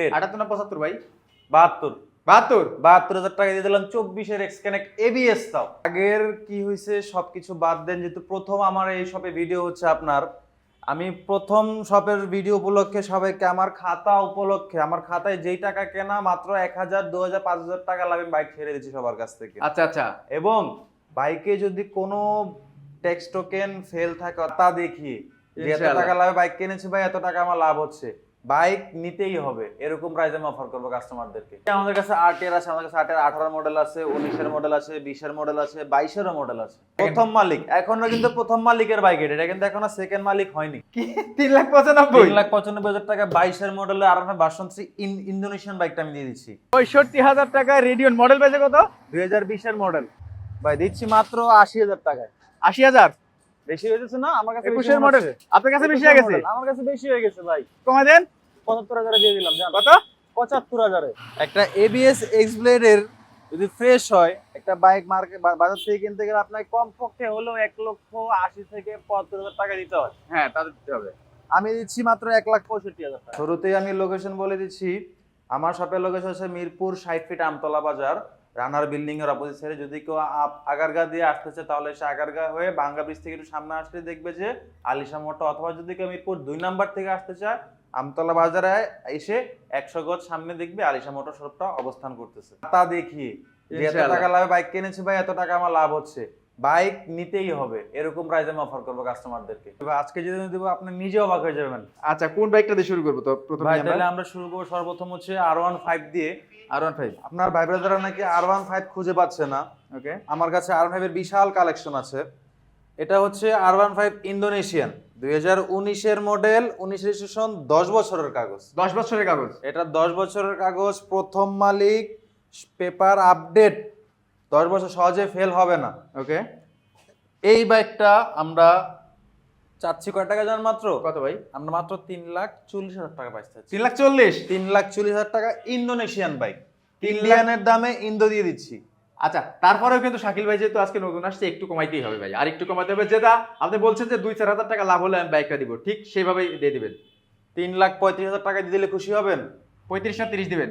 Update আটাত্তর পঁচাত্তর ভাই। বাহাত্তর। বাহাত্তর? বাহাত্তর হাজার টাকা দিয়ে দিলাম চব্বিশের এক্স কানেক্ট এবিএস তাও আগের কি হয়েছে সবকিছু বাদ দেন যেহেতু প্রথম আমার এই শপে ভিডিও হচ্ছে আপনার। আমি প্রথম শপের ভিডিও উপলক্ষে সবাইকে আমার খাতা উপলক্ষে আমার খাতায় যেই টাকা কেনা মাত্র এক হাজার দু হাজার পাঁচ হাজার টাকা লাগে বাইক ছেড়ে দিচ্ছি সবার কাছ থেকে। আচ্ছা আচ্ছা। এবং বাইকে যদি কোনো ট্যাক্স টোকেন ফেল থাকে তা দেখিয়ে যে এত টাকা লাভে বাইক কিনেছি ভাই এত টাকা আমার লাভ হচ্ছে। বাইক নিতেই হবে এরকম প্রাইসে আমি অফার করব কাস্টমারদেরকে আমাদের কাছে আটের আছে আমাদের কাছে আটের আঠারো মডেল আছে উনিশের মডেল আছে বিশের মডেল আছে বাইশেরও মডেল আছে। প্রথম মালিক এখনও কিন্তু প্রথম মালিকের বাইক এটা কিন্তু এখনও সেকেন্ড মালিক হয়নি। কি? তিন লাখ পঁচানব্বই? তিন লাখ পঁচানব্বই হাজার টাকা বাইশের মডেলে আর আমার বাসন ইন্দোনেশিয়ান বাইকটা আমি দিয়ে দিচ্ছি। পঁয়ষট্টি হাজার টাকা রেডিয়ন মডেল পেয়েছে কত? দুই হাজার বিশের মডেল ভাই দিচ্ছি মাত্র আশি হাজার টাকায়। আশি হাজার? বেশি হয়ে গেছে না আমার কাছে বেশি একুশের মনে মডেল আপনার কাছে বেশি হয়ে গেছে? আমার কাছে বেশি হয়ে গেছে ভাই। কমে দেন। পঁচাত্তর হাজারে দিয়ে দিলাম জান। কত? পঁচাত্তর হাজারে। একটা এবিএস এক্স ব্লেডের যদি ফ্রেশ হয় একটা বাইক মার্কেট বাজার থেকে কিনতে গেলে আপনার কমপক্ষে হলেও এক লক্ষ আশি থেকে পঁচাত্তর হাজার টাকা দিতে হয়। হ্যাঁ তাদের দিতে হবে। আমি দিচ্ছি মাত্র এক লাখ পঁয়ষট্টি হাজার টাকা। শুরুতেই আমি লোকেশন বলে দিচ্ছি। আমার শপের লোকেশন হচ্ছে মিরপুর ষাট ফিট আমতলা বাজার। রানার বিল্ডিং এর অপোজিট সাইডে যদি কেউ আগারগা দিয়ে আসতেছে তাহলে সে আগারগা হয়ে বাঙ্গা ব্রিজ থেকে একটু সামনে আসলে দেখবে যে আলিশা মোটো অথবা যদি কেউ মিরপুর দুই নাম্বার থেকে আসতে চায় আমতলা বাজারে এসে একশো গজ সামনে দেখবে আলিশা মোটর শপটা অবস্থান করতেছে। তা দেখিয়ে যে এত টাকা লাভে বাইক কিনেছি ভাই এত টাকা আমার লাভ হচ্ছে। বাইক নিতেই হবে এরকম প্রাইস আমি অফার করব কাস্টমারদেরকে এবার আজকে যদি দেবো আপনি নিজে অবাক হয়ে যাবেন। আচ্ছা কোন বাইকটা দিয়ে শুরু করব তো প্রথমে তাহলে আমরা শুরু করব সর্বপ্রথম হচ্ছে আর ওয়ান ফাইভ দিয়ে আর ওয়ান ফাইভ আপনার ভাই ব্রাদাররা নাকি আর ওয়ান ফাইভ খুঁজে পাচ্ছে না। ওকে আমার কাছে আর ফাইভের বিশাল কালেকশন আছে। এটা হচ্ছে আর ওয়ান ফাইভ ইন্দোনেশিয়ান দুই হাজার উনিশের মডেল উনিশ রেজিস্ট্রেশন দশ বছরের কাগজ। দশ বছরের কাগজ? এটা দশ বছরের কাগজ প্রথম মালিক পেপার আপডেট দশ বছর সহজে ফেল হবে না। ওকে এই বাইকটা আমরা চাচ্ছি কয় টাকা জান মাত্র? কত ভাই? আমরা মাত্র তিন লাখ চল্লিশ হাজার টাকা পাইতে চাচ্ছি তিন লাখ চল্লিশ? তিন লাখ চল্লিশ হাজার টাকা ইন্দোনেশিয়ান বাইক ইন্ডিয়ানের দামে ইন্দো দিয়ে দিচ্ছি। আচ্ছা তারপরেও কিন্তু শাকিল ভাই যেহেতু আজকে নতুন আসছে একটু কমাইতেই হবে ভাই। আর একটু কমাতে হবে যেটা আপনি বলছেন যে দুই চার হাজার টাকা লাভ হলে আমি বাইকটা দিব ঠিক সেইভাবেই দিয়ে দিবেন। তিন লাখ পঁয়ত্রিশ হাজার টাকা দিয়ে দিলে খুশি হবেন? পঁয়ত্রিশ না তিরিশ দিবেন?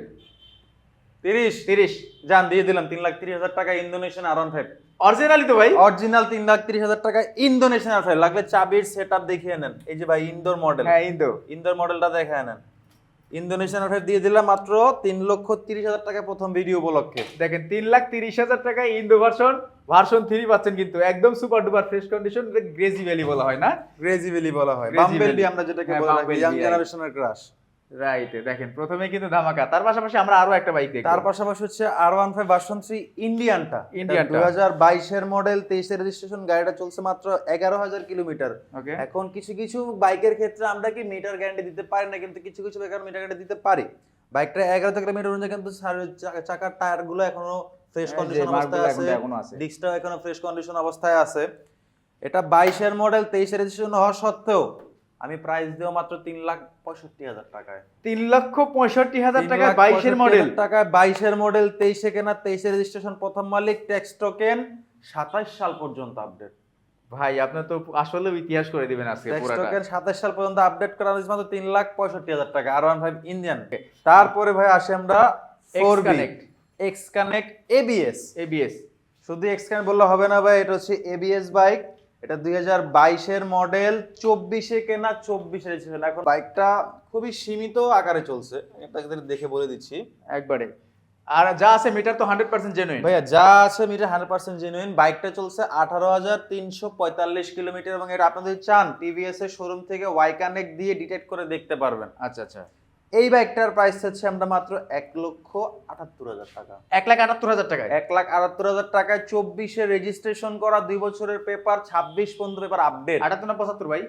তিরিশ। তিরিশ। যান দিয়ে দিলাম তিন লাখ তিরিশ হাজার টাকা Indonesian R one five originally তো ভাই। অরিজিনাল তিন লাখ তিরিশ হাজার টাকা ইন্দোনেশিয়ান আর ফাইভ লাগলে চাবির সেট আপ দেখিয়ে নেন। এই যে ভাই ইন্দোর মডেল হ্যাঁ ইন্দো ইন্দোর মডেলটা দেখায় নেন। ইন্দোনেশিয়ান ফাইভ দিয়ে দিলাম মাত্র তিন লক্ষ তিরিশ হাজার টাকা প্রথম ভিডিও উপলক্ষে। দেখেন তিন লাখ তিরিশ হাজার টাকা ইন্দো ভার্সন ভার্সন থ্রি পাচ্ছেন কিন্তু। একদম সুপার ডুপার ফ্রেশ কন্ডিশন গ্রেজি ভ্যালি বলা হয় না? ক্রেজি ভ্যালি বলা হয়। বাম্বেল আমরা যেটাকে হ্যাঁ, বলে রাখি ইয়াং জেনারেশনের ক্রাশ রাইট দেখেন প্রথমে কিন্তু ধামাকা। তার পাশাপাশি আমরা আরও একটা বাইক দেখি তার পাশাপাশি হচ্ছে R one five version three ইন্ডিয়ানটা Indianটা। দুই হাজার বাইশের মডেল তেইশের রেজিস্ট্রেশন গাড়িটা চলছে মাত্র এগারো হাজার কিলোমিটার এখন কিছু কিছু বাইকের ক্ষেত্রে আমরা কি মিটার গ্যারান্টি দিতে পারি না কিন্তু কিছু কিছু বাইকের মিটার গ্যারান্টি দিতে পারি। বাইকটা এগারো থেকে মিটার অনুযায়ী কিন্তু চাকার টায়ারগুলো এখনও ফ্রেশ কন্ডিশন অবস্থায় আছে। ডিস্কটাও এখনও ফ্রেশ কন্ডিশন অবস্থায় আছে। এটা বাইশের মডেল তেইশের রেজিস্ট্রেশন হওয়া সত্ত্বেও আমি প্রাইস দেবো মাত্র তিন লাখ পঁয়ষট্টি হাজার টাকায়। তিন লক্ষ পঁয়ষট্টি হাজার তিন টাকা বাইশের মডেল টাকায় বাইশের মডেল তেইশে কেনা তেইশে রেজিস্ট্রেশন প্রথম মালিক ট্যাক্স টোকেন সাতাশ সাল পর্যন্ত আপডেট ভাই আপনি তো আসলে ইতিহাস করে দিবেন আজকে পুরাটা। টোকেন সাতাশ সাল পর্যন্ত আপডেট করা হয়েছে মাত্র তিন লাখ পঁয়ষট্টি হাজার টাকা। আর ওয়ান ফাইভ ইন্ডিয়ান তারপরে ভাই আসে আমরা four X-Connect। X connect ABS ABS শুধু এক্স কানেক্ট বললে হবে না ভাই এটা হচ্ছে এবিএস বাইক এটা দুই হাজার বাইশের মডেল চব্বিশে কেনা চব্বিশে রেজিস্ট্রেশন এখন বাইকটা খুবই সীমিত আকারে চলছে। আপনাকে দেখে বলে দিচ্ছি। একবারে। আর যা আছে মিটার তো হান্ড্রেড পার্সেন্ট জেনুইন ভাইয়া যা আছে মিটার হান্ড্রেড পার্সেন্ট জেনুইন বাইকটা চলছে আঠারো হাজার তিনশো পঁয়তাল্লিশ কিলোমিটার এবং এটা আপনাদের চান টিভিএস এর শোরুম থেকে ওয়াই কানেক্ট দিয়ে ডিটেক্ট করে দেখতে পারবেন। আচ্ছা আচ্ছা। এই বাইকটার প্রাইস হচ্ছে আমরা মাত্র এক লক্ষ আটাত্তর হাজার টাকা। এক লাখ আটাত্তর হাজার টাকায়? এক লাখ আটাত্তর হাজার টাকায় চব্বিশে রেজিস্ট্রেশন করা দুই বছরের পেপার ছাব্বিশ পর্যন্ত পেপার আপডেট আটাত্তর না পঁচাত্তর ভাই?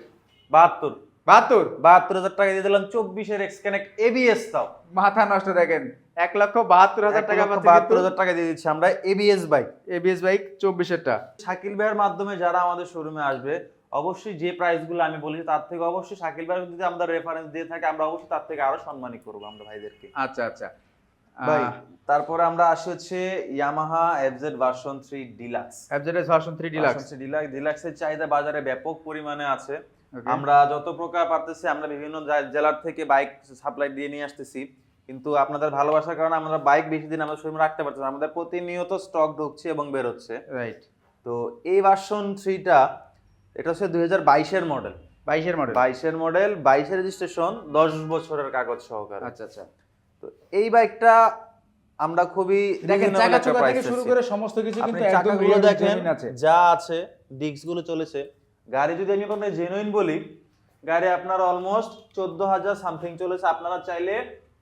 বাহাত্তর। বাহাত্তর? বাহাত্তর হাজার টাকা দিয়ে দিলাম চব্বিশের এক্স কানেক্ট এবিএস তাও মাথা নষ্ট দেখেন। এক লক্ষ বাহাত্তর হাজার টাকা বাহাত্তর হাজার টাকা দিয়ে দিচ্ছি আমরা এবিএস বাইক এবিএস বাইক চব্বিশেরটা। শাকিল ভাইয়ের মাধ্যমে যারা আমাদের শোরুমে আসবে অবশ্যই যে প্রাইসগুলো আমি বলেছি তার থেকে অবশ্যই শাকিল ভাই যদি আমাদের রেফারেন্স দিয়ে থাকে আমরা অবশ্যই তার থেকে আরও সম্মানী করব আমরা ভাইদেরকে। আচ্ছা আচ্ছা। ভাই তারপরে আমরা আসি হচ্ছে Yamaha FZ version three deluxe FZS version three deluxe deluxe ডিলাক্সের চাহিদা বাজারে ব্যাপক পরিমাণে আছে। আমরা যত প্রকার পারতেছি আমরা বিভিন্ন জেলার থেকে বাইক সাপ্লাই দিয়ে নিয়ে আসতেছি। কিন্তু আপনাদের ভালোবাসার কারণে আমরা বাইক বেশি দিন আমাদের শোরুমে রাখতে পারছি না। আমাদের প্রতিনিয়ত স্টক ঢুকছে এবং বেরোচ্ছে। রাইট তো এই ভার্সন থ্রিটা এটা হচ্ছে দুই হাজার বাইশের মডেল বাইশের মডেল বাইশের মডেল বাইশের রেজিস্ট্রেশন দশ বছরের কাগজ সহকারে। আচ্ছা আচ্ছা। তো এই বাইকটা আমরা খুবই দেখেন চাকা চোকা থেকে শুরু করে সমস্ত কিছু কিন্তু একদম চাকাগুলো দেখেন যা আছে ডিস্কগুলো চলেছে। গাড়ি যদি আমি আপনাদের জেনুইন বলি গাড়ি আপনার অলমোস্ট চোদ্দ হাজার সামথিং চলেছে। আপনারা চাইলে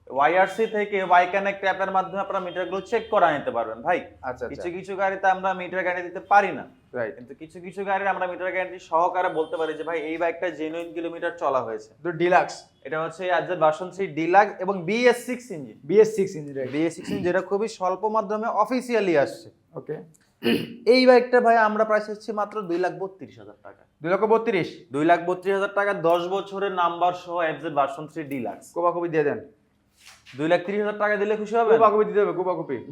ওয়াইআরসি থেকে ওয়াই কানেক্ট অ্যাপের মাধ্যমে আপনারা মিটারগুলো চেক করা নিতে পারবেন ভাই। আচ্ছা আচ্ছা। কিছু কিছু গাড়িতে আমরা মিটার গ্যারান্টি দিতে পারি না। রাইট কিন্তু কিছু কিছু গাড়ির আমরা মিটার গ্যারান্টি সহকারে বলতে পারি যে ভাই এই বাইকটা জেনুইন কিলোমিটার চলা হয়েছে। তো ডিলাক্স এটা হচ্ছে আজের ভার্সন থ্রি ডিলাক্স এবং BS six engine BS six engine BS six engine যেটা খুবই স্বল্প মাধ্যমে অফিসিয়ালি আসছে। ওকে এই বাইকটা ভাই আমরা প্রাইস হচ্ছে মাত্র দুই লাখ বত্রিশ হাজার টাকা। দুই লক্ষ বত্রিশ। দুই লাখ বত্রিশ হাজার টাকা দশ বছরের নাম্বার সহ এফজেড ভার্সন থ্রি ডিলাক্স কোপাকুপি দিয়ে দেন। দুই লাখ তিরিশ হাজার টাকা দিলে খুশি হবে দিতে হবে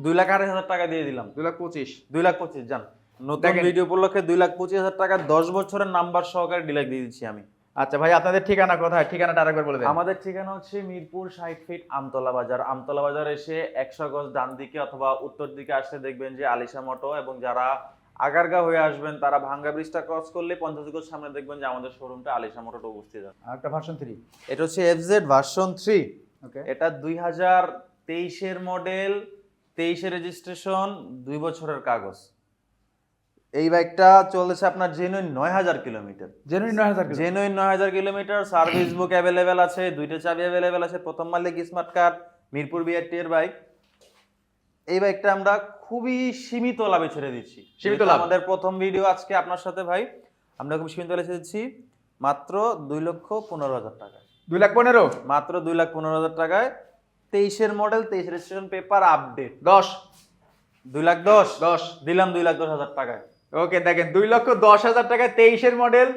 দুই লাখ আড়াই হাজার টাকা দিয়ে দিলাম। দুই লাখ পঁচিশ। দুই লাখ পঁচিশ জান। নতুন ভিডিও উপলক্ষে দুই লাখ পঁচিশ হাজার টাকা দশ বছরের নাম্বার সহকারে দিয়ে দিচ্ছি আমি। আচ্ছা ভাই আপনাদের ঠিকানা কোথায়? ঠিকানাটা আরেকবার বলে দেন। আমাদের ঠিকানা হচ্ছে মিরপুর ষাট ফিট আমতলা বাজার। আমতলা বাজার এসে একশো গজ ডান দিকে অথবা উত্তর দিকে আসলে দেখবেন যে আলিশা মটো এবং যারা আগারগা হয়ে আসবেন তারা ভাঙ্গা ব্রিজটা ক্রস করলে পঞ্চাশ গজ সামনে দেখবেন যে আমাদের শোরুমটা আলিশা মোটরটা উপস্থিত আছে। একটা ভার্সন থ্রি এটা হচ্ছে এফজেড ভার্সন থ্রি এটা দুই হাজার তেইশের মডেল তেইশে রেজিস্ট্রেশন দুই বছরের কাগজ। এই বাইকটা চলেছে আপনার জেনুইন নয় হাজার কিলোমিটার জেনুইন নয় হাজার জেনুইন নয় হাজার কিলোমিটার সার্ভিস বুক অ্যাভেলেবেল আছে দুইটা চাবি অ্যাভেলেবেল আছে প্রথম মালিক স্মার্ট কার্ড মিরপুর বিআরটি এর বাইক এই বাইকটা আমরা খুবই সীমিত লাভে ছেড়ে দিচ্ছি। সীমিত লাভ। আমাদের প্রথম ভিডিও আজকে আপনার সাথে ভাই। আমরা খুব সীমিত লাভে ছেড়ে দিচ্ছি। মাত্র দুই লক্ষ পনেরো হাজার টাকা। দুই লাখ পনেরো? মাত্র দুই লাখ পনেরো হাজার টাকায় তেইশের মডেল তেইশ রেজিস্ট্রেশন পেপার আপডেট দশ। দুই লাখ দশ? দশ। দিলাম দুই লাখ দশ হাজার টাকায়। ওকে দেখেন দুই লক্ষ দশ হাজার টাকায় তেইশের মডেল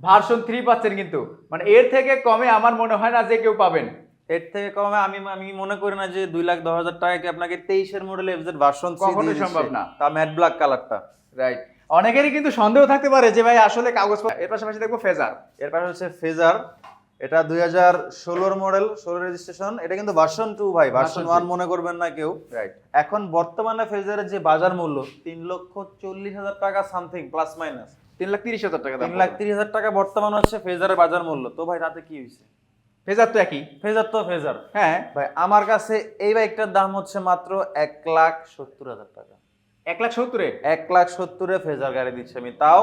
ভার্সন থ্রি পাচ্ছেন কিন্তু। মানে এর থেকে কমে আমার মনে হয় না যে কেউ পাবেন। এর থেকে কমে আমি আমি মনে করি না যে দুই লাখ দশ হাজার টাকা কি আপনাকে তেইশের মডেল এফজেড ভার্সন কখনোই সম্ভব না। তা ম্যাট ব্ল্যাক কালারটা রাইট অনেকেরই কিন্তু সন্দেহ থাকতে পারে যে ভাই আসলে কাগজ এর পাশাপাশি দেখব ফেজার এর পাশে হচ্ছে ফেজার এটা দুই হাজার ষোলোর মডেল ষোলো রেজিস্ট্রেশন এটা কিন্তু ভার্সন টু ভাই। ভার্সন ওয়ান মনে করবেন না কেউ। রাইট এখন বর্তমানে ফেজারের যে বাজার মূল্য তিন লক্ষ চল্লিশ হাজার টাকা সামথিং প্লাস মাইনাস তিন লাখ তিরিশ হাজার টাকা তিন লাখ তিরিশ হাজার টাকা বর্তমান হচ্ছে ফেজারের বাজার মূল্য। তো ভাই তাতে কি হয়েছে? ফেজার তো একই। ফেজার তো ফেজার হ্যাঁ। ভাই আমার কাছে এই বাইকটার দাম হচ্ছে মাত্র এক লাখ সত্তর হাজার টাকা। এক লাখ সত্তরে? এক লাখ সত্তরে ফেজার গাড়ি দিচ্ছি আমি। তাও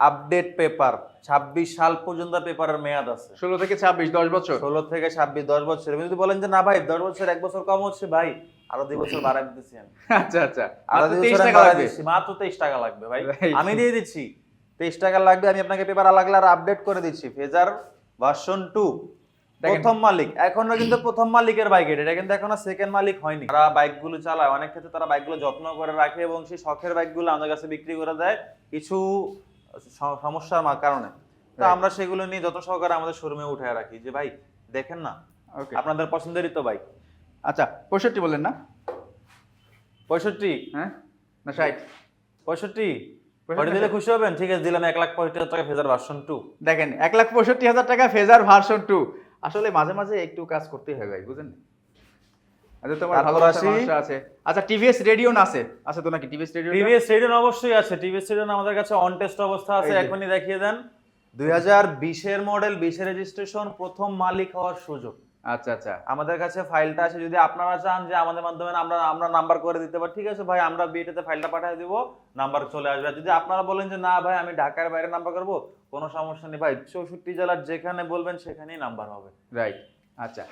আপডেট পেপার ছাব্বিশ সাল পর্যন্ত পেপারের মেয়াদ আছে। ষোলো থেকে ছাব্বিশ দশ বছর? ষোলো থেকে ছাব্বিশ দশ বছর। যদি বলেন যে না ভাই দশ বছর এক বছর কম হচ্ছে ভাই আরও দুই বছর বাড়াই দিতেছি আমি। আচ্ছা আচ্ছা। আরও দুই বছর বাড়াই দিচ্ছি মাত্র তেইশ টাকা লাগবে ভাই। আমি দিয়ে দিচ্ছি তেইশ টাকা লাগবে আমি আপনাকে পেপার লাগলে আর আপডেট করে দিচ্ছি। ফেজার ভার্সন টু প্রথম মালিক। এখনও কিন্তু প্রথম মালিকের বাইক এটা। কিন্তু এখনও সেকেন্ড মালিক হয়নি। তারা বাইকগুলো চালায়। অনেক ক্ষেত্রে তারা বাইকগুলো যত্ন করে রাখে এবং সেই শখের বাইকগুলো আমাদের কাছে বিক্রি করে দেয়। কিছু সমস্যার কারণে। তো আমরা সেগুলো নিয়ে যত সহকারে আমাদের শোরুমে উঠে রাখি যে ভাই দেখেন না। আপনাদের পছন্দেরই তো বাইক আচ্ছা পঁয়ষট্টি বললেন না। পঁয়ষট্টি? হ্যাঁ? না ষাট। পঁয়ষট্টি? পঁয়ষট্টি দিলে খুশি হবেন? ঠিক আছে দিলাম এক লাখ পঁয়ষট্টি হাজার টাকা ফেজার ভার্সন টু দেখেন এক লাখ পঁয়ষট্টি হাজার টাকা ফেজার ভার্সন টু আসলে মাঝে মাঝে একটু কাজ করতে হয় ভাই বুঝেন? আচ্ছা তোমার আছে। আচ্ছা টিভিএস রেডিও আছে? আছে তো নাকি টিভিএস রেডিও টিভিএস রেডিয়ন অবশ্যই আছে। টিভিএস রেডিয়ন আমাদের কাছে অন টেস্ট অবস্থা আছে এই এখনই দেখিয়ে দেন। দুই হাজার বিশের মডেল বিশের রেজিস্ট্রেশন প্রথম মালিক হওয়ার সুযোগ। আচ্ছা আচ্ছা। আমাদের কাছে ফাইলটা আছে যদি আপনারা চান যে আমাদের মাধ্যমে আমরা আমরা নাম্বার করে দিতে পারি। ঠিক আছে ভাই আমরা বিয়েটাতে ফাইলটা পাঠিয়ে দিব নাম্বার চলে আসবে। যদি আপনারা বলেন যে না ভাই আমি ঢাকার বাইরে নাম্বার করব কোনো সমস্যা নেই। ভাই চৌষট্টি জেলার যেখানে বলবেন সেখানেই নাম্বার হবে। রাইট আচ্ছা।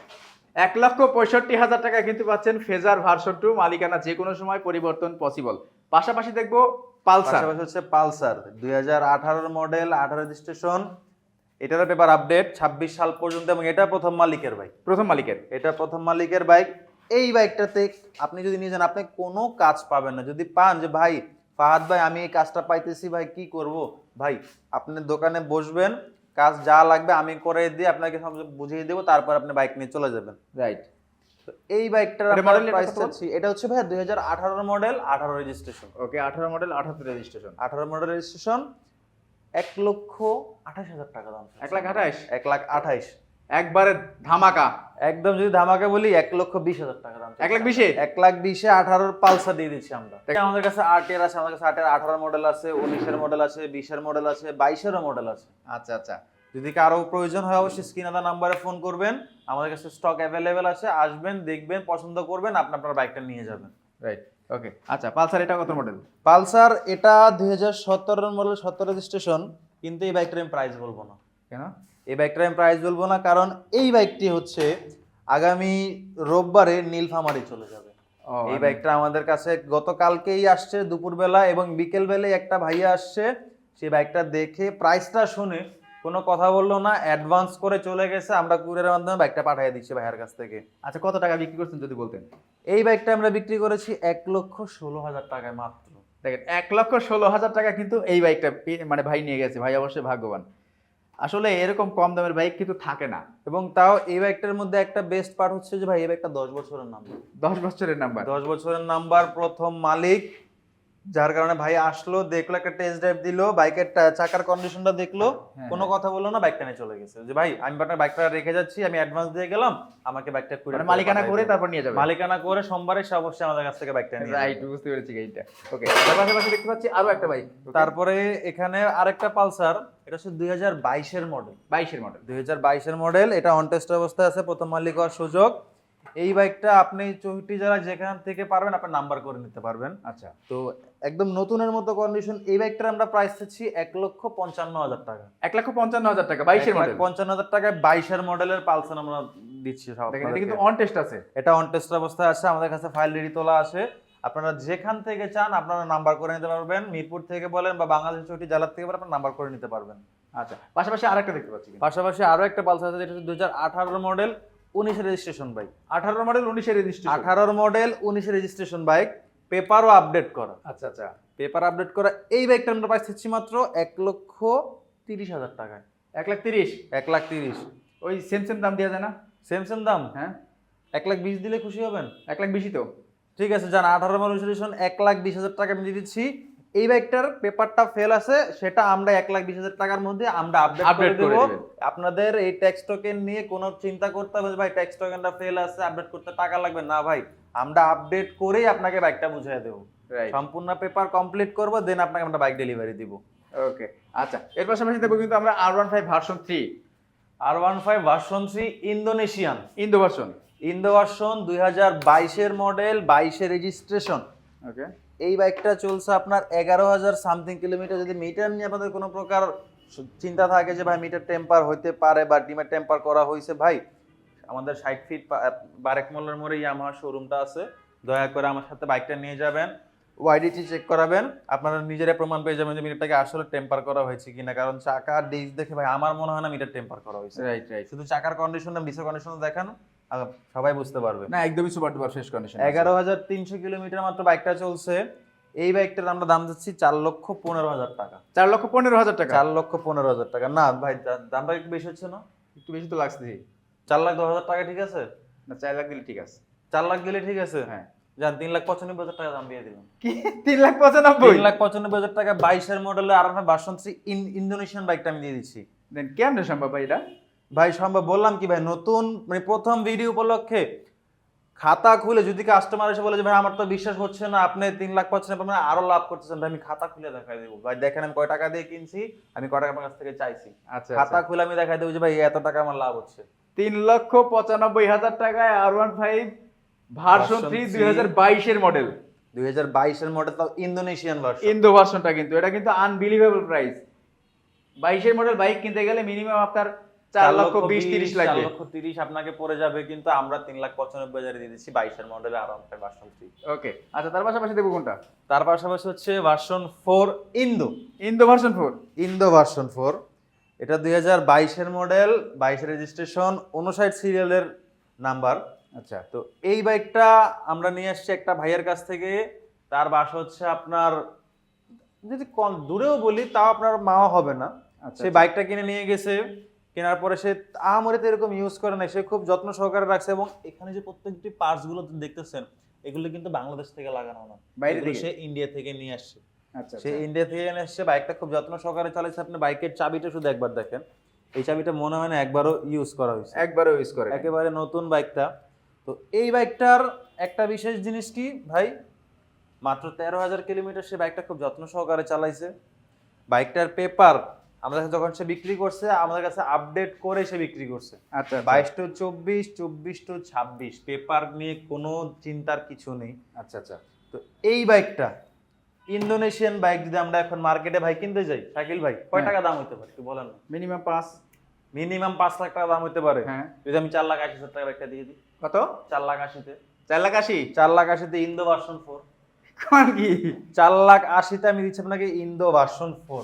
এক লক্ষ পঁয়ষট্টি হাজার টাকা কিন্তু পাচ্ছেন ফেজার ভার্সন টু মালিকানা যে কোনো সময় পরিবর্তন পসিবল পাশাপাশি দেখব পালসার। হচ্ছে পালসার দুই মডেল আঠারো রেজিস্ট্রেশন এটারও পেপার আপডেট ছাব্বিশ সাল পর্যন্ত এবং এটা প্রথম মালিকের বাইক প্রথম মালিকের। এটা প্রথম মালিকের বাইক এই বাইকটাতে আপনি যদি নিয়ে যান আপনি কোনো কাজ পাবেন না। যদি পান যে ভাই ফাহাদ ভাই আমি এই কাজটা পাইতেছি ভাই কি করব? ভাই আপনি দোকানে বসবেন কাজ যা লাগবে আমি করে দিয়ে আপনাকে সব বুঝিয়ে দেবো তারপর আপনি বাইক নিয়ে চলে যাবেন। রাইট এই বাইকটার মডেল এটা প্রাইস? চাচ্ছি এটা হচ্ছে ভাই দুই হাজার আঠারোর মডেল আঠারো রেজিস্ট্রেশন ওকে আঠারো মডেল আঠারো রেজিস্ট্রেশন আঠারো মডেল রেজিস্ট্রেশন এক লক্ষ আঠাশ হাজার টাকা দাম। এক লাখ আঠাশ? এক লাখ আঠাইশ একবারে ধামাকা। একদম যদি ধামাকা বলি এক লক্ষ বিশ হাজার টাকা দাম এক লাখ বিশে? এক লাখ বিশে আঠারোর পালসার দিয়ে দিচ্ছি আমরা। আমাদের কাছে আটের আছে আমাদের কাছে আটের আঠারো মডেল আছে উনিশের মডেল আছে বিশের মডেল আছে বাইশেরও মডেল আছে। আচ্ছা আচ্ছা। যদি কারও প্রয়োজন হয় অবশ্যই স্ক্রিন আদা নাম্বারে ফোন করবেন। আমাদের কাছে স্টক অ্যাভেলেবেল আছে আসবেন দেখবেন পছন্দ করবেন আপনি আপনার বাইকটা নিয়ে যাবেন। রাইট ওকে আচ্ছা পালসার এটা কত মডেল পালসার এটা দুই হাজার সতেরোর মডেল সতেরো রেজিস্ট্রেশন কিন্তু এই বাইকটার আমি প্রাইস বলব না। কেন? এই বাইকটার আমি প্রাইস বলব না কারণ এই বাইকটি হচ্ছে আগামী রোববারে নীলফামারি চলে যাবে। এই বাইকটা আমাদের কাছে গতকালকেই আসছে দুপুরবেলা এবং বিকেলবেলায় একটা ভাইয়া আসছে সেই বাইকটা দেখে প্রাইসটা শুনে কোনো কথা বলল না অ্যাডভান্স করে চলে গেছে আমরা কুরিয়ারের মাধ্যমে বাইকটা পাঠিয়ে দিচ্ছি ভাইয়ার কাছ থেকে। আচ্ছা কত টাকা বিক্রি করছেন যদি বলতেন? এই বাইকটা আমরা বিক্রি করেছি এক লক্ষ ষোলো হাজার টাকায় মাত্র। দেখেন এক লক্ষ ষোলো হাজার টাকা কিন্তু এই বাইকটা মানে ভাই নিয়ে গেছে ভাই অবশ্যই ভাগ্যবান। আসলে এরকম কম দামের বাইক কিন্তু থাকে না। এবং তাও এই বাইকটার মধ্যে একটা বেস্ট পার্ট হচ্ছে যে ভাই এই বাইকটা দশ বছরের নাম্বার দশ বছরের নাম্বার দশ বছরের নাম্বার প্রথম মালিক যার কারণে ভাই আসলো দেখল একটা টেস্ট ড্রাইভ দিলো বাইকের চাকার কন্ডিশনটা দেখল হ্যাঁ, কোনো কথা বলল না বাইকটা নিয়ে চলে গেছে। যে ভাই আমি আপনার বাইকটা রেখে যাচ্ছি আমি অ্যাডভান্স দিয়ে গেলাম আমাকে বাইকটা মানে মালিকানা করে তারপর নিয়ে যাবে। মালিকানা করে সোমবারে সে অবশ্যই আমাদের কাছ থেকে বাইকটা নিয়ে রাইট বুঝতে পেরেছি এইটা ওকে তার পাশাপাশি দেখতে পাচ্ছি আরও একটা বাইক তারপরে এখানে আরেকটা পালসার এটা হচ্ছে দুই হাজার বাইশের মডেল বাইশের মডেল দুই হাজার বাইশের মডেল এটা অন টেস্ট অবস্থায় আছে প্রথম মালিক হওয়ার সুযোগ। এই বাইকটা আপনি চৌষট্টি যারা যেখান থেকে পারবেন আপনার নাম্বার করে নিতে পারবেন। আচ্ছা। তো একদম নতুনের মতো কন্ডিশন এই বাইকটার আমরা প্রাইস দিচ্ছি এক লক্ষ পঞ্চান্ন হাজার টাকা। এক লক্ষ পঞ্চান্ন হাজার টাকা বাইশের মডেল পঞ্চান্ন হাজার টাকায় বাইশের মডেলের পালসার আমরা দিচ্ছি এটা কিন্তু অন টেস্ট আছে। এটা অন টেস্ট অবস্থায় আছে আমাদের কাছে ফাইল রেডি তোলা আছে। আপনারা যেখান থেকে চান আপনারা নাম্বার করে নিতে পারবেন। মিরপুর থেকে বলেন বা বাংলাদেশ চৌটি জেলার থেকে বলেন আপনারা নাম্বার করে নিতে পারবেন। আচ্ছা পাশাপাশি আরেকটা দেখতে পাচ্ছি পাশাপাশি আরও একটা পালসার আছে যেটা হচ্ছে দুই হাজার আঠারো মডেল উনিশের রেজিস্ট্রেশন বাইক আঠারো মডেল উনিশের রেজিস্ট্রেশন আঠারোর মডেল উনিশের রেজিস্ট্রেশন বাইক পেপারও আপডেট করা। আচ্ছা আচ্ছা। পেপার আপডেট করা এই বাইকটা আমরা পাইছি মাত্র এক লক্ষ তিরিশ হাজার টাকায়। এক লাখ তিরিশ? এক লাখ তিরিশ। ওই সেম সেম দাম দেওয়া যায় না? সেম সেম দাম। হ্যাঁ। এক লাখ বিশ দিলে খুশি হবেন? এক লাখ বেশি তো। ঠিক আছে জান আঠারো মডেল রেজিস্ট্রেশন এক লাখ বিশ হাজার টাকা আমি দিয়ে দিচ্ছি। এই বাইকটার পেপারটা ফেল আছে সেটা আমরা এক লাখ বিশ হাজার টাকার মধ্যে আমরা আপডেট করে দেবো। আপনাদের এই ট্যাক্স টোকেন নিয়ে কোনো চিন্তা করতে হবে ভাই ট্যাক্স টোকেনটা ফেল আছে আপডেট করতে টাকা লাগবে? না ভাই আমরা আপডেট করেই আপনাকে বাইকটা বুঝিয়ে দেবো। সম্পূর্ণ পেপার কমপ্লিট করব দেন আপনাকে আমরা বাইক ডেলিভারি দিব। ওকে আচ্ছা এর পাশাপাশি দেখব কিন্তু আমরা R one five version three R one five version three Indonesian Indo version Indo version দুই হাজার বাইশের মডেল বাইশের রেজিস্ট্রেশন ওকে এই বাইকটা চলছে আপনার এগারো হাজার সামথিং কিলোমিটার যদি মিটার নিয়ে আপনাদের কোনো প্রকার চিন্তা থাকে যে ভাই মিটার টেম্পার হইতে পারে বা ডিমের টেম্পার করা হয়েছে ভাই আমাদের ষাট ফিট বারেক মলের মোড়ে ইয়ামাহা শোরুমটা আছে। দয়া করে আমার সাথে বাইকটা নিয়ে যাবেন ওয়াইডিটি চেক করাবেন। আপনারা নিজেরা প্রমাণ পেয়ে যাবেন যে মিটারটাকে আসলে টেম্পার করা হয়েছে কিনা। কারণ চাকার ডিস্ক দেখে ভাই আমার মনে হয় না মিটার টেম্পার করা হয়েছে। রাইট রাইট শুধু চাকার কন্ডিশন না ডিসের কন্ডিশন দেখান। সবাই বুঝতে পারবে। না একদমই সুপার ডুপার ফ্রেশ কন্ডিশন এগারো হাজার তিনশো কিলোমিটার মাত্র বাইকটা চলছে। এই বাইকটার আমরা দাম দিচ্ছি চার লক্ষ পনেরো হাজার টাকা। চার লক্ষ পনেরো হাজার টাকা? চার লক্ষ পনেরো হাজার টাকা। না ভাই দামটা একটু বেশি হচ্ছে না? একটু বেশি তো লাগছে। চার লাখ দশ হাজার টাকা ঠিক আছে? না চার লাখ দিলে ঠিক আছে। চার লাখ দিলে ঠিক আছে? হ্যাঁ। যান তিন লাখ পঁচানব্বই হাজার টাকা দাম দিয়ে দিলাম। কি? তিন লাখ পঁচানব্বই? তিন লাখ পঁচানব্বই হাজার টাকা বাইশের মডেলে আর বাসন ইন্দোনেশিয়ান বাইকটা আমি দিয়ে দিচ্ছি। দেন কেমনে সম্ভব ভাই এটা? ভাই সম্ভব বললাম কি ভাই নতুন মানে প্রথম ভিডিও উপলক্ষে খাতা খুলে যদি কাস্টমার এসে বলে যে ভাই আমার তো বিশ্বাস হচ্ছে না আপনি তিন লাখ পাচ্ছেন আপনার আরও লাভ করতেছেন ভাই আমি খাতা খুলে দেখাই দেবো। ভাই দেখেন আমি কয় টাকা দিয়ে কিনছি আমি কয় টাকা আপনার কাছ থেকে চাইছি। আচ্ছা খাতা খুলে আমি দেখাই দেবো যে ভাই এত টাকা আমার লাভ হচ্ছে। তিন লক্ষ পঁচানব্বই হাজার টাকায় R one five version three দুই হাজার বাইশের মডেল দুই হাজার বাইশের মডেল তাও ইন্দোনেশিয়ান ভার্সন ইন্দো ভার্সনটা কিন্তু এটা কিন্তু আনবিলিভেবল প্রাইস বাইশের মডেল বাইক কিনতে গেলে মিনিমাম আপনার চার লক্ষ বিশ তিরিশ লক্ষ তিরিশ আপনাকে পড়ে যাবে কিন্তু আমরা তিন লাখ পঁচানব্বই হাজারে দিয়ে দিচ্ছি বাইশের ভার্সন থ্রি ওকে আচ্ছা তার পাশাপাশি দেখব কোনটা? তার পাশাপাশি হচ্ছে version four Indo Indo version four Indo version four এটা দুই হাজার বাইশের মডেল বাইশের রেজিস্ট্রেশন উনষাট সিরিয়ালের নাম্বার আচ্ছা। তো এই বাইকটা আমরা নিয়ে আসছি একটা ভাইয়ের কাছ থেকে। তার বাসা হচ্ছে আপনার যদি কম- দূরেও বলি তাও আপনার মাওয়া হবে না। আচ্ছা সে বাইকটা কিনে নিয়ে গেছে। কেনার পরে সে আমরে তো এরকম ইউজ করে না সে খুব যত্ন সহকারে রাখছে এবং এখানে যে প্রত্যেকটি পার্টসগুলো দেখতেছেন এগুলো কিন্তু বাংলাদেশ থেকে লাগানো না। বাইরে থেকে? সে ইন্ডিয়া থেকে নিয়ে আসছে। আচ্ছা সে ইন্ডিয়া থেকে এনে এসছে বাইকটা খুব যত্ন সহকারে চালাচ্ছে আপনি বাইকের চাবিটা শুধু একবার দেখেন এই চাবিটা মনে হয় না একবারও ইউজ করা হয়েছে। একবারও ইউজ করে একেবারে নতুন বাইকটা তো এই বাইকটার একটা বিশেষ জিনিস কি ভাই? মাত্র তেরো হাজার কিলোমিটার সে বাইকটা খুব যত্ন সহকারে চালাইছে। বাইকটার পেপার আমাদের কাছে যখন সে বিক্রি করছে আমাদের কাছে আপডেট করে সে বিক্রি করছে। আচ্ছা বাইশ টু চব্বিশ চব্বিশ টু ছাব্বিশ পেপার নিয়ে কোনো চিন্তার কিছু নেই। আচ্ছা আচ্ছা। তো এই বাইকটা ইন্দোনেশিয়ান বাইক যদি আমরা এখন মার্কেটে ভাই কিনতে যাই শাকিল ভাই কয় হ্যাঁ। টাকা দাম হতে পারে একটু বলেন না? মিনিমাম পাঁচ। মিনিমাম পাঁচ লাখ টাকা দাম হতে পারে। হ্যাঁ। যদি আমি চার লাখ আশি হাজার টাকা একটা দিয়ে দিই। কত? চার লাখ আশিতে। চার লাখ আশি? চার লাখ আশিতে ইন্দো ভার্সন ফোর কি? চার লাখ আশিতে আমি দিচ্ছি আপনাকে Indo version four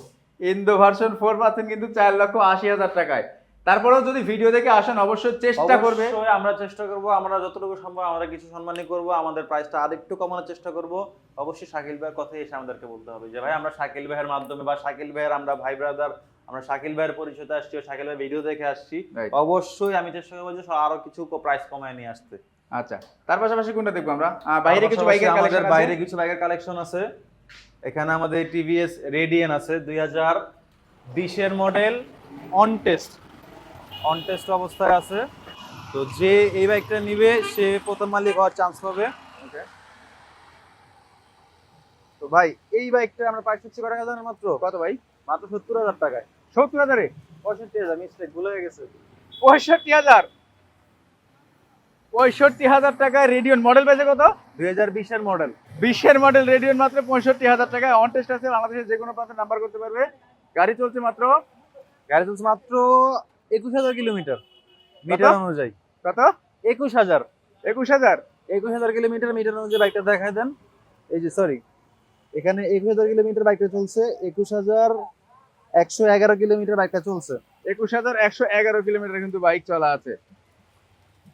Indo version four পাচ্ছেন কিন্তু চার লক্ষ আশি হাজার টাকায়। তারপরেও যদি ভিডিও দেখে আসেন অবশ্যই চেষ্টা করবে। আমরা চেষ্টা করব আমরা যতটুকু সম্ভব আমরা কিছু সম্মানই করব আমাদের প্রাইসটা আরেকটু কমানোর চেষ্টা করব। অবশ্যই শাকিল ভাইয়ের কথাই এসে আমাদেরকে বলতে হবে যে ভাই আমরা শাকিল ভাইয়ের মাধ্যমে বা শাকিল ভাইয়ের আমরা ভাই ব্রাদার আমরা শাকিল ভাইয়ের পরিচয়তে আসছি শাকিল ভাই ভিডিও দেখে আসছি অবশ্যই আমি চেষ্টা করব যে আরও কিছু প্রাইস কমায় নিয়ে আসতে। আচ্ছা তার পাশাপাশি কোনটা দেখব আমরা? বাইরে কিছু বাইকের কালেকশন বাইরে কিছু বাইকের কালেকশন আছে। এখানে আমাদের টিভিএস রেডিয়ান আছে দুই হাজার বিশের model on test on test অবস্থায় আছে। তো যে এই বাইকটা নিবে সে প্রথম মালিক হওয়ার চান্স পাবে. তো ভাই এই বাইকটা আমরা হচ্ছে কত টাকা জানেন মাত্র? কত ভাই? মাত্র সত্তর হাজার টাকায়। সত্তর হাজারে? পঁয়ষট্টি হাজার মিস্টেক ভুলে হয়ে গেছে। পঁয়ষট্টি হাজার? পঁয়ষট্টি হাজার টাকায় রেডিয়ন মডেল পেয়েছে কত? দুই হাজার বিশের মডেল বিশের মডেল রেডিয়ন মাত্র পঁয়ষট্টি হাজার টাকায় অন টেস্ট আছে বাংলাদেশের যে কোনো প্রান্তে নাম্বার করতে পারবে। গাড়ি চলছে মাত্র? গাড়ি চলছে মাত্র একুশ হাজার কিলোমিটার। মিটার অনুযায়ী। কত? একুশ হাজার। একুশ হাজার? একুশ হাজার কিলোমিটার মিটার অনুযায়ী বাইকটা দেখায় দেন। এই যে সরি এখানে একুশ হাজার কিলোমিটার বাইকটা চলছে একুশ হাজার একশো এগারো কিলোমিটার বাইকটা চলছে। একুশ হাজার একশো এগারো কিলোমিটার কিন্তু বাইক চলা আছে।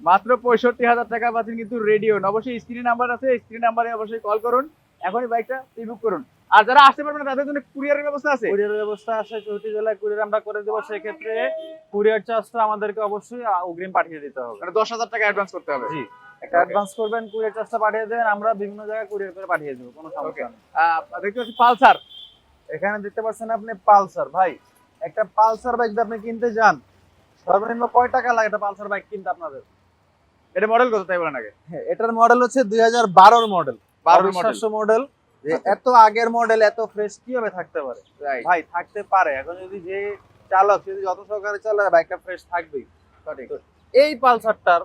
মাত্র পঁয়ষট্টি হাজার টাকা পাচ্ছেন কিন্তু রেডিও অবশ্যই স্ক্রিন নাম্বার আছে স্ক্রিন নাম্বারে অবশ্যই কল করুন। এখনই বাইকটা বুক করুন। আর যারা আসতে পারবেন তাদের জন্য কুরিয়ারের ব্যবস্থা আছে। কুরিয়ারের ব্যবস্থা আছে চৌটি জেলায় কুরিয়ার আমরা করে দেবো। সেক্ষেত্রে কুরিয়ার চার্জটা আমাদেরকে অবশ্যই অগ্রিম পাঠিয়ে দিতে হবে। মানে দশ হাজার টাকা অ্যাডভান্স করতে হবে। জি। একটা অ্যাডভান্স করবেন কুরিয়ার চার্জটা পাঠিয়ে দেবেন আমরা বিভিন্ন জায়গায় কুরিয়ার করে পাঠিয়ে দেবো কোনো সমস্যা নেই। আহ, দেখতে পাচ্ছি পালসার। এখানে দেখতে পাচ্ছেন আপনি পালসার ভাই। একটা পালসার বাইক যদি আপনি কিনতে যান সর্বনিম্ন কয় টাকা লাগে একটা পালসার বাইক কিনতে আপনাদের? এটা মডেল কত তাই বলেন আগে? হ্যাঁ, এটার মডেল হচ্ছে দুই হাজার বারোর মডেল বারোর মডেল মডেল আচ্ছা। এত আগের মডেল এত ফ্রেশ কীভাবে থাকতে পারে? ভাই থাকতে পারে। এখন যদি যে চালক যদি যত সহকারে চালায় বাইকটা ফ্রেশ থাকবেই। এই পালসারটার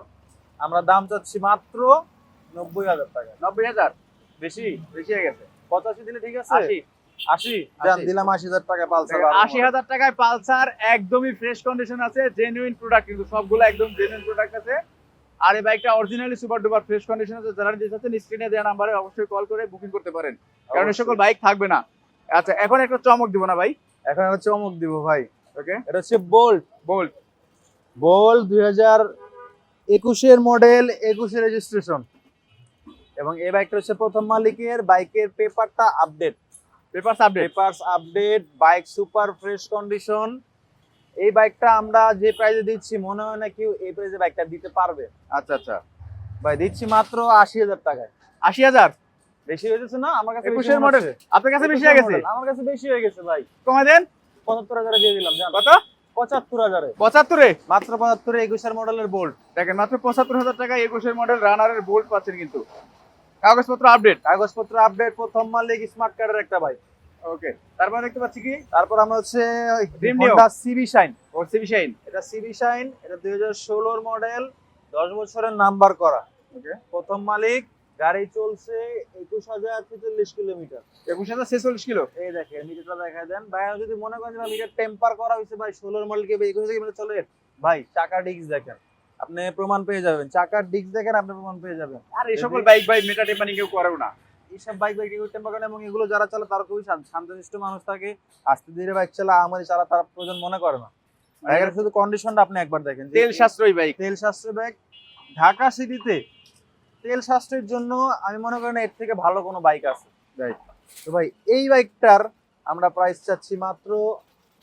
আমরা দাম চাচ্ছি মাত্র নব্বই হাজার টাকা। নব্বই হাজার? বেশি? বেশি হয়ে গেছে। পঁচাশি দিলে ঠিক আছে? আশি। আশি। দিলাম আশি হাজার টাকা পালসার আশি হাজার টাকায় পালসার একদমই ফ্রেশ কন্ডিশন আছে জেনুইন প্রোডাক্ট কিন্তু সবগুলো একদম জেনুইন প্রোডাক্ট আছে। আর এই বাইকটা originally super duper fresh condition আছে যারা নিতে চাচ্ছেন স্ক্রিনে দেওয়া নাম্বারে অবশ্যই কল করে বুকিং করতে পারেন। কারণ এই সকল বাইক থাকবে না। আচ্ছা এখন একটা চমক দিব না ভাই? এখন একটা চমক দিব ভাই। ওকে এটা হচ্ছে বোল্ট বোল্ট বোল্ট দুই হাজার একুশের মডেল একুশে রেজিস্ট্রেশন এবং এই বাইকটা হচ্ছে প্রথম মালিকের বাইকের পেপারটা update papers update papers update bike super fresh condition এই বাইকটা আমরা যে প্রাইসে দিচ্ছি মনে হয় না কেউ এই প্রাইসে বাইকটা দিতে পারবে। আচ্ছা আচ্ছা। ভাই দিচ্ছি মাত্র আশি হাজার টাকায়। আশি হাজার? বেশি হয়ে যাচ্ছে না? আমার কাছে একুশের মডেল আপনার কাছে বেশি হয়ে গেছে? আমার কাছে বেশি হয়ে গেছে ভাই। কমে দেন। পঁচাত্তর হাজারে দিয়ে দিলাম জান। কত? পঁচাত্তর হাজারে। পঁচাত্তরে? মাত্র পঁচাত্তরে একুশের মডেলের বোল্ট দেখেন মাত্র পঁচাত্তর হাজার টাকা একুশের মডেল রানারের বোল্ট পাচ্ছেন কিন্তু। কাগজপত্র আপডেট কাগজপত্র আপডেট প্রথম মালিক স্মার্ট কার্ডের একটা বাইক ওকে তারপর দেখতে পাচ্ছি কি? তারপর আমরা হচ্ছে Honda CB Shine CB Shine এটা সিবি শাইন এটা দুই হাজার ষোলোর মডেল দশ বছরের নাম্বার করা। ওকে। প্রথম মালিক গাড়ি চলছে একুশ হাজার ছেচল্লিশ কিলোমিটার। একুশ হাজার ছেচল্লিশ কিলো? এই দেখেন মিটারটা দেখা দেন। ভাই যদি মনে করেন মিটার টেম্পার করা হয়েছে ভাই ষোলোর মডেল কে একুশ কিলোমিটার চলে ভাই চাকা ডিস্ক দেখেন। আপনি প্রমাণ পেয়ে যাবেন। চাকার ডিস্ক দেখেন আপনি প্রমাণ পেয়ে যাবেন। আর এই সকল বাইক ভাই মেটা টেম্পানি কেউ করেও না। এইসব বাইক বাইক এগুলো টেম্পার এবং এগুলো যারা চালা তারা খুবই শান্ত- শান্তশিষ্ট মানুষ থাকে। আস্তে ধীরে বাইক চালা আমাদের চালা তারা প্রয়োজন মনে করে না। বাইকের শুধু কন্ডিশনটা আপনি একবার দেখেন তেল সাশ্রয়ী বাইক তেল সাশ্রয় ব্যাগ ঢাকা সিটিতে তেল সাশ্রয়ের জন্য আমি মনে করি না এর থেকে ভালো কোনো বাইক আছে। Right. তো ভাই এই বাইকটার আমরা প্রাইস চাচ্ছি মাত্র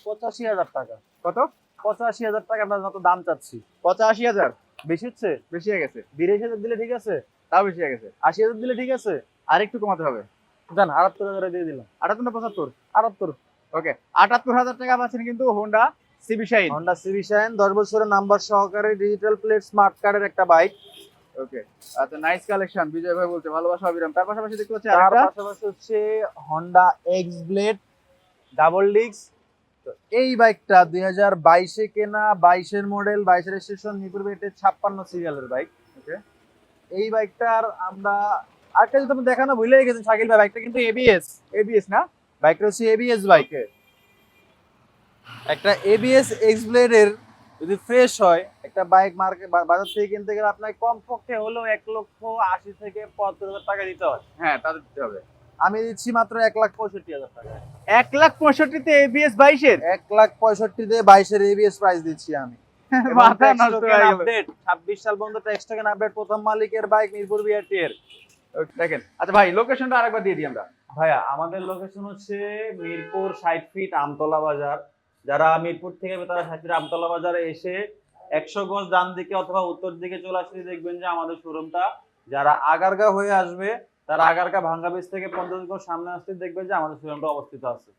পঁচাশি হাজার টাকা। কত? পঁচাশি হাজার টাকা আমরা যত দাম চাচ্ছি। পঁচাশি হাজার? বেশি হচ্ছে? বেশি হয়ে গেছে। বিরাশি হাজার দিলে ঠিক আছে? তাও বেশি হয়ে গেছে। আশি হাজার দিলে ঠিক আছে? আর একটু কমাতে হবে। জান আটাত্তর হাজারে দিয়ে দিলাম। আটাত্তর না পঁচাত্তর? আটাত্তর। ওকে আটাত্তর হাজার টাকা পাচ্ছেন কিন্তু Honda CB Shine Honda CB Shine দশ বছরের নাম্বার সহকারে ডিজিটাল প্লেট স্মার্ট কার্ডের একটা বাইক ওকে আচ্ছা নাইস কালেকশন বিজয় ভাই বলছে ভালোবাসা অবিরাম। তার পাশাপাশি দেখতে পাচ্ছি তার পাশাপাশি হচ্ছে হন্ডা এক্স ব্লেড ডাবল এই বাইকটা দুই হাজার বাইশে কেনা বাইশের মডেল বাইশের বেটের ছাপ্পান্ন সিরিয়ালের বাইক ওকে। এই বাইকটার আমরা আরেকটা যদি তুমি দেখানো ভুলে গেছেন শাকিল ভাই বাইকটা কিন্তু এবিএস এবিএস না? বাইকটা হচ্ছে এবিএস বাইক একটা এবিএস এক্স ব্লেডের যদি ফ্রেশ হয় একটা বাইক মার্কেট বাজার থেকে কিনতে গেলে আপনাকে কমপক্ষে হলেও এক লক্ষ আশি থেকে পঁয়ত্রিশ হাজার টাকা দিতে হয় হ্যাঁ তাদের দিতে হবে। আমি দিচ্ছি মাত্র এক লাখ পঁয়ষট্টি হাজার টাকা। এক লাখ পঁয়ষট্টিতে এবিএস বাইশের এক লাখ পঁয়ষট্টি দিয়ে বাইশের এবিএস প্রাইস দিচ্ছি আমি। মাথা নষ্ট হয়ে গেল। আপডেট ছাব্বিশ সাল পর্যন্ত ট্যাক্স টোকেন আপডেট প্রথম মালিকের বাইক মিরপুর বিআরটি এর। দেখেন। আচ্ছা ভাই লোকেশনটা আরেকবার দিয়ে দিই আমরা। ভাইয়া, আমাদের লোকেশন হচ্ছে মিরপুর ষাট ফিট আমতলা বাজার। যারা মিরপুর থেকে তারা ষাট ফিট আমতলা বাজারে এসে একশো গজ ডান দিকে অথবা উত্তর দিকে চলে আসলে দেখবেন যে আমাদের শোরুমটা যারা আগারগা হয়ে আসবে, তারা আগারগা ভাঙ্গা বীজ থেকে পঞ্চাশ গজ সামনে আসতে দেখবেন যে আমাদের শোরুমটা অবস্থিত আছে।